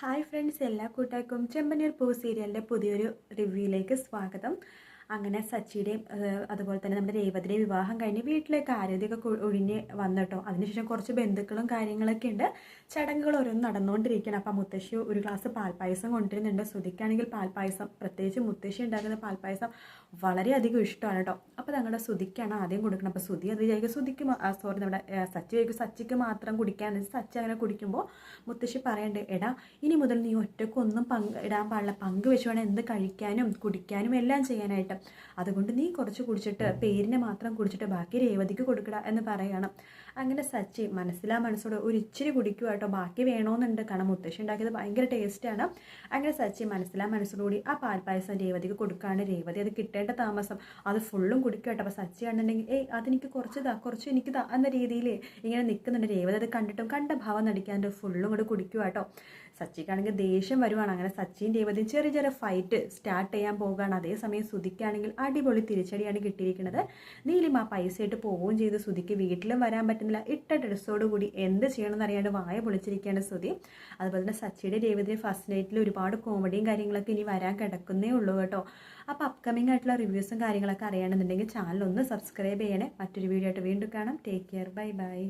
Hi friends എല്ലാ കൂട്ടാർക്കും ചെമ്പനീർ പൂ സീരിയലിന്റെ പുതിയൊരു റിവ്യൂയിലേക്ക് സ്വാഗതം. അങ്ങനെ സച്ചിയുടെയും അതുപോലെ തന്നെ നമ്മുടെ രേവതിയുടെയും വിവാഹം കഴിഞ്ഞ് വീട്ടിലേക്ക് ആരോഗ്യമൊക്കെ ഒഴിഞ്ഞ് വന്നിട്ടോ അതിനുശേഷം കുറച്ച് ബന്ധുക്കളും കാര്യങ്ങളൊക്കെ ഉണ്ട്. ചടങ്ങുകൾ ഓരോന്നും നടന്നുകൊണ്ടിരിക്കണം അപ്പം മുത്തശ്ശി ഒരു ഗ്ലാസ് പാൽപ്പായസം കൊണ്ടുവരുന്നുണ്ട്. ശ്രുതിക്കാണെങ്കിൽ പാൽപ്പായസം പ്രത്യേകിച്ച് മുത്തശ്ശി ഉണ്ടാക്കുന്ന പാൽപ്പായസം വളരെയധികം ഇഷ്ടമാണ് കേട്ടോ. അപ്പോൾ ഞങ്ങളുടെ ശ്രുതിക്കാണ് ആദ്യം കൊടുക്കണം അപ്പോൾ ശ്രുതി അത് വിചാരിക്കും ശ്രുതിക്ക് സോറി നമ്മുടെ സച്ചി വിചാരിക്കും സച്ചിക്ക് മാത്രം കുടിക്കാൻ സച്ചി അങ്ങനെ കുടിക്കുമ്പോൾ മുത്തശ്ശി പറയണ്ടേ എടാ ഇനി മുതൽ നീ ഒറ്റക്കൊന്നും പങ്ക് ഇടാൻ പാടില്ല. പങ്ക് വെച്ച് വേണം എന്ത് കഴിക്കാനും കുടിക്കാനും എല്ലാം ചെയ്യാനായിട്ട്. അതുകൊണ്ട് നീ കുറച്ച് കുടിച്ചിട്ട് പേരിനെ മാത്രം കുടിച്ചിട്ട് ബാക്കി രേവതിക്ക് കൊടുക്കട എന്ന് പറയണം. അങ്ങനെ സച്ചി മനസ്സിലാ മനസ്സോട് ഒരു ഇച്ചിരി കുടിക്കുക കേട്ടോ. ബാക്കി വേണമെന്നുണ്ട് കാരണം മുത്തശ്ശി ഉണ്ടാക്കിയത് ഭയങ്കര ടേസ്റ്റാണ് അങ്ങനെ സച്ചി മനസ്സിലാ മനസ്സോടുകൂടി ആ പാൽപ്പായസം രേവതിക്ക് കൊടുക്കുകയാണ് രേവതി അത് കിട്ടേണ്ട താമസം. അത് ഫുള്ളും കുടിക്കുക കേട്ടോ. അപ്പോൾ സച്ചി കണ്ടിട്ടുണ്ടെങ്കിൽ ഏയ് അതെനിക്ക് കുറച്ച് കുറച്ച് എനിക്ക് താ എന്ന രീതിയിൽ ഇങ്ങനെ നിൽക്കുന്നുണ്ട് രേവത. അത് കണ്ടിട്ടും കണ്ട ഭാവം നടിക്കാണ്ട് ഫുള്ളും കൂടെ കുടിക്കുക കേട്ടോ. സച്ചിക്കാണെങ്കിൽ ദേഷ്യം വരുവാണ്. അങ്ങനെ സച്ചിയും രേവതിയും ചെറിയ ചെറിയ ഫൈറ്റ് സ്റ്റാർട്ട് ചെയ്യാൻ പോകുകയാണ് അതേസമയം സുധിക്കാണെങ്കിൽ അടിപൊളി തിരിച്ചടിയാണ് കിട്ടിയിരിക്കുന്നത്. നീലിമ പൈസയായിട്ട് പോവുകയും ചെയ്ത്. സുധിക്ക് വീട്ടിലും വരാൻ പറ്റുന്നില്ല. ഇട്ട ഡ്രസ്സോട് കൂടി എന്ത് ചെയ്യണമെന്ന് അറിയാണ്ട് വായ പൊളിച്ചിരിക്കുകയാണ് സുധി. അതുപോലെ തന്നെ സച്ചിയുടെ രേവതിയുടെ ഫസ്റ്റ് നൈറ്റിൽ ഒരുപാട് കോമഡിയും കാര്യങ്ങളൊക്കെ ഇനി വരാൻ കിടക്കുന്നേ ഉള്ളൂ കേട്ടോ. അപ്പോൾ അപ്കമിംഗ് ആയിട്ടുള്ള റിവ്യൂസും കാര്യങ്ങളൊക്കെ അറിയണമെന്നുണ്ടെങ്കിൽ ചാനൽ ഒന്ന് സബ്സ്ക്രൈബ് ചെയ്യണേ. മറ്റൊരു വീഡിയോ ആയിട്ട് വീണ്ടും കാണാം. Take care bye bye